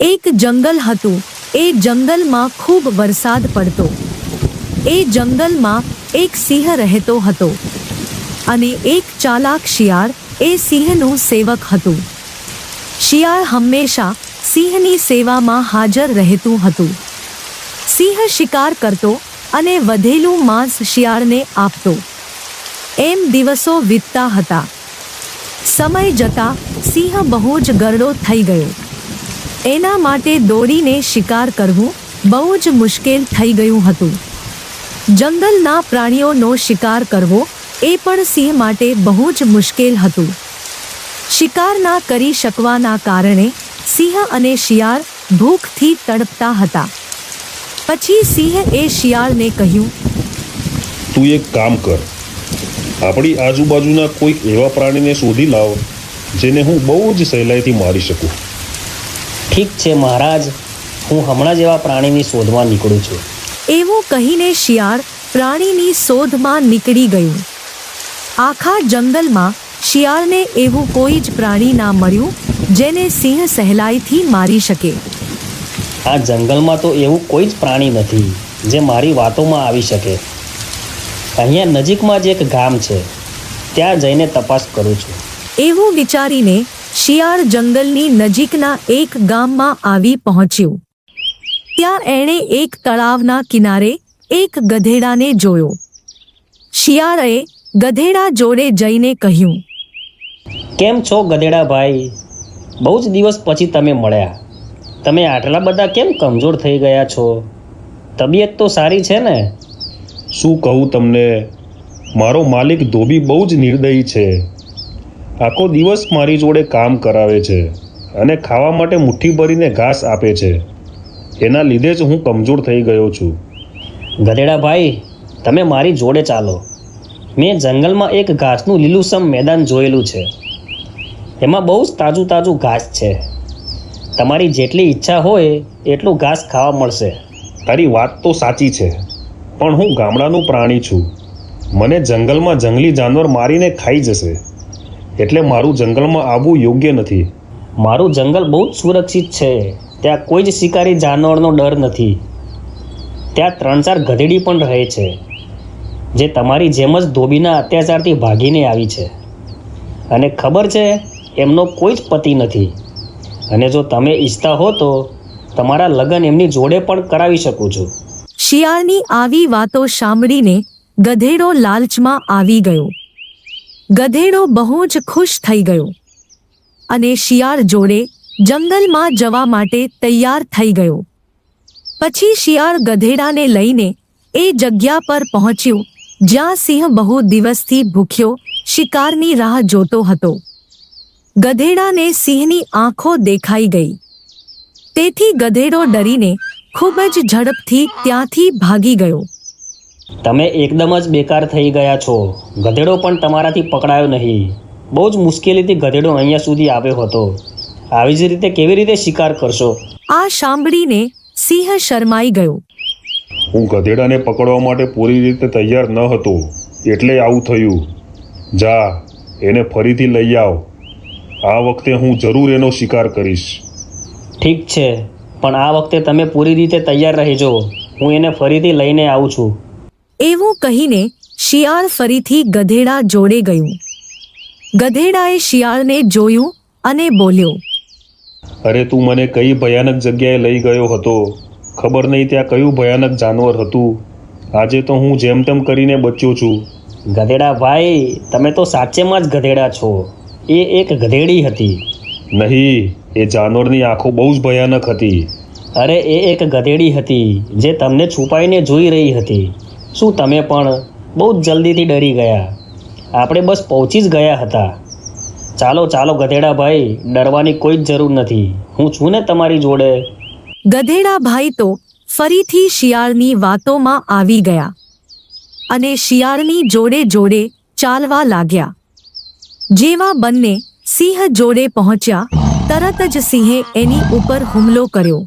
એક જંગલ હતું. એ જંગલમાં ખૂબ વરસાદ પડતો. એ જંગલમાં એક સિંહ રહેતો હતો. અને એક ચાલાક શિયાળ એ સિંહનું સેવક હતું. શિયાળ હંમેશા સિંહની સેવામાં હાજર રહેતું હતું. સિંહ શિકાર કરતો અને વધેલું માંસ શિયાળને આપતો. એમ દિવસો વીતતા હતા. સમય જતા સિંહ બહુ જ ગરડો થઈ ગયો. એના માટે દોડીને શિકાર કરવું બહુ જ મુશ્કેલ થઈ ગયું હતું. જંગલના પ્રાણીઓનો શિકાર કરવો એ પણ સિંહ માટે બહુ જ મુશ્કેલ હતું. શિકાર ના કરી શકવાના કારણે સિંહ અને શિયાળ ભૂખથી તડપતા હતા. પછી સિંહ એ શિયાળને કહ્યું, તું એક કામ કર. આપણી આજુબાજુના કોઈક એવા પ્રાણીને શોધી લાવ જેને હું બહુ જ સહેલાઈથી મારી શકું. ઠીક છે મહારાજ હું હમણાં જ એવા પ્રાણીની શોધમાં નીકળું છું. એવું કહીને શિયાળ પ્રાણીની શોધમાં નીકળી ગયું. આખા જંગલમાં શિયાળને એવું કોઈ જ પ્રાણી ના મળ્યું જેને સિંહ સહેલાઈથી મારી શકે. આ જંગલમાં તો એવું કોઈ જ પ્રાણી નથી જે મારી વાતોમાં આવી શકે. અહીંયા નજીકમાં જ એક ગામ છે. ત્યાં જઈને તપાસ કરું છું. એવું વિચારીને શિયાળ જંગલની નજીકના એક ગામમાં આવી પહોંચ્યું. ત્યાં એણે એક તળાવના કિનારે એક ગધેડાને જોયો. શિયાળે ગધેડા જોડે જઈને કહ્યું કેમ છો ગધેડા ભાઈ? બહુ જ દિવસ પછી તમે મળ્યા. તમે આટલા બધા કેમ કમજોર થઈ ગયા છો? તબિયત તો સારી છે ને? શું કહું તમને? મારો માલિક ધોબી બહુ જ નિર્દયી છે. આખો દિવસ મારી જોડે કામ કરાવે છે અને ખાવા માટે મુઠ્ઠી ભરીને ઘાસ આપે છે. એના લીધે જ હું કમજોર થઈ ગયો છું. ગધેડા ભાઈ તમે મારી જોડે ચાલો. મેં જંગલમાં એક ઘાસનું લીલુંસમ મેદાન જોયેલું છે. એમાં બહુ જ તાજું તાજું ઘાસ છે. તમારી જેટલી ઈચ્છા હોય એટલું ઘાસ ખાવા મળશે. તારી વાત તો સાચી છે પણ હું ગામડાનું પ્રાણી છું. મને જંગલમાં જંગલી જાનવર મારીને ખાઈ જશે. એટલે મારું જંગલમાં આવવું યોગ્ય નથી. મારું જંગલ બહુ જ સુરક્ષિત છે. ત્યાં કોઈ જ શિકારી જાનવરનો ડર નથી. ત્યાં ત્રણ ચાર ગધેડી પણ રહે છે જે તમારી જેમ જ ધોબીના અત્યાચારથી ભાગીને આવી છે. અને ખબર છે એમનો કોઈ જ પતિ નથી. અને જો તમે ઈચ્છતા હો તો તમારા લગ્ન એમની જોડે પણ કરાવી શકું છું. શિયાળની આવી વાતો સાંભળીને ગધેડો લાલચમાં આવી ગયો. ગધેડો બહુ જ ખુશ થઈ ગયો અને શિયાળ જોડે જંગલમાં જવા માટે તૈયાર થઈ ગયો. પછી શિયાળ ગધેડાને લઈને એ જગ્યા પર પહોંચ્યું જ્યાં સિંહ બહુ દિવસથી ભૂખ્યો શિકારની રાહ જોતો હતો. ગધેડાને સિંહની આંખો દેખાઈ ગઈ. તેથી ગધેડો ડરીને ખૂબ જ ઝડપથી ત્યાંથી ભાગી ગયો. તમે એકદમ જ બેકાર થઈ ગયા છો. ગધેડો પણ તમારાથી પકડાયો નહીં. બહુ જ મુશ્કેલીથી ગધેડો અહીંયા સુધી આવ્યો હતો. આવી જ રીતે કેવી રીતે શિકાર કરશો? આ સાંભળીને સિંહ શરમાઈ ગયો. હું ગધેડાને પકડવા માટે પૂરી રીતે તૈયાર ન હતો એટલે આવું થયું. જા એને ફરીથી લઈ આવ. આ વખતે હું જરૂર એનો શિકાર કરીશ. ઠીક છે પણ આ વખતે તમે પૂરી રીતે તૈયાર રહેજો. હું એને ફરીથી લઈને આવું છું. એવું કહીને શિયાળ ફરીથી ગધેડા જોડે ગયું. ગધેડાએ શિયાળને જોયું અને બોલ્યો અરે તું મને કઈ ભયાનક જગ્યાએ લઈ ગયો હતો? ખબર નહીં ત્યાં કયું ભયાનક જાનવર હતું. આજે તો હું જેમ તેમ કરીને બચ્યો છું. ગધેડા ભાઈ તમે તો સાચેમાં જ ગધેડા છો. એ એક ગધેડી હતી. નહીં એ જાનવરની આંખો બહુ જ ભયાનક હતી. અરે એ એક ગધેડી હતી જે તમને છુપાઈને જોઈ રહી હતી. શું તમે પણ બહુ જ જલ્દીથી ડરી ગયા? આપણે બસ પહોંચી જ ગયા હતા. ચાલો ચાલો ગધેડાભાઈ ડરવાની કોઈ જ જરૂર નથી. હું છું ને તમારી જોડે. ગધેડા ભાઈ તો ફરીથી શિયાળની વાતોમાં આવી ગયા અને શિયાળની જોડે જોડે ચાલવા લાગ્યા. જેવા બંને સિંહ જોડે પહોંચ્યા, તરત જ સિંહે એની ઉપર હુમલો કર્યો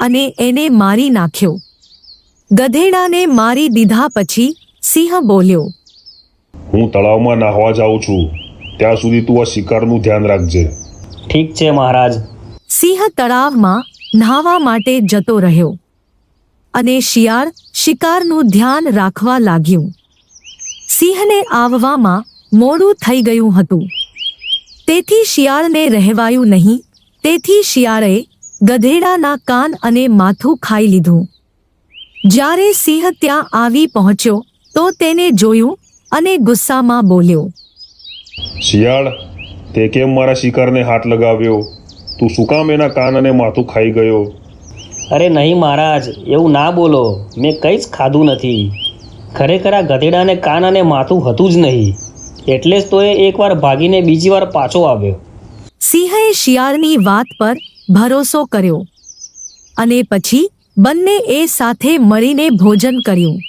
અને એને મારી નાખ્યો. ગધેડાને મારી દીધા પછી સિંહ બોલ્યો હું તળાવમાં નાહવા જાઉં છું. ત્યાં સુધી તું આ શિકારનું ધ્યાન રાખજે. ઠીક છે મહારાજ. સિંહ તળાવમાં નહાવા માટે જતો રહ્યો અને શિયાળ શિકારનું ધ્યાન રાખવા લાગ્યું. સિંહને આવવામાં મોડું થઈ ગયું હતું. તેથી શિયાળને રહેવાયું નહીં. તેથી શિયાળે ગધેડાના કાન અને માથું ખાઈ લીધું. જ્યારે સિંહ ત્યાં આવી પહોંચ્યો તો તેને જોયું અને ગુસ્સામાં બોલ્યો શિયાળ તે કેમ મારા શિકારને હાથ લગાવ્યો? તું શું કામ એના કાન અને માથું ખાઈ ગયો? અરે નહીં મહારાજ એવું ના બોલો. મેં કંઈ જ ખાધું નથી. ખરેખર આ ગધેડાને કાન અને માથું હતું જ નહીં. એટલે જ તો એ એકવાર ભાગીને બીજી વાર પાછો આવ્યો. સિંહે શિયાળની વાત પર ભરોસો કર્યો અને પછી બંને એ સાથે મળીને ભોજન કર્યું.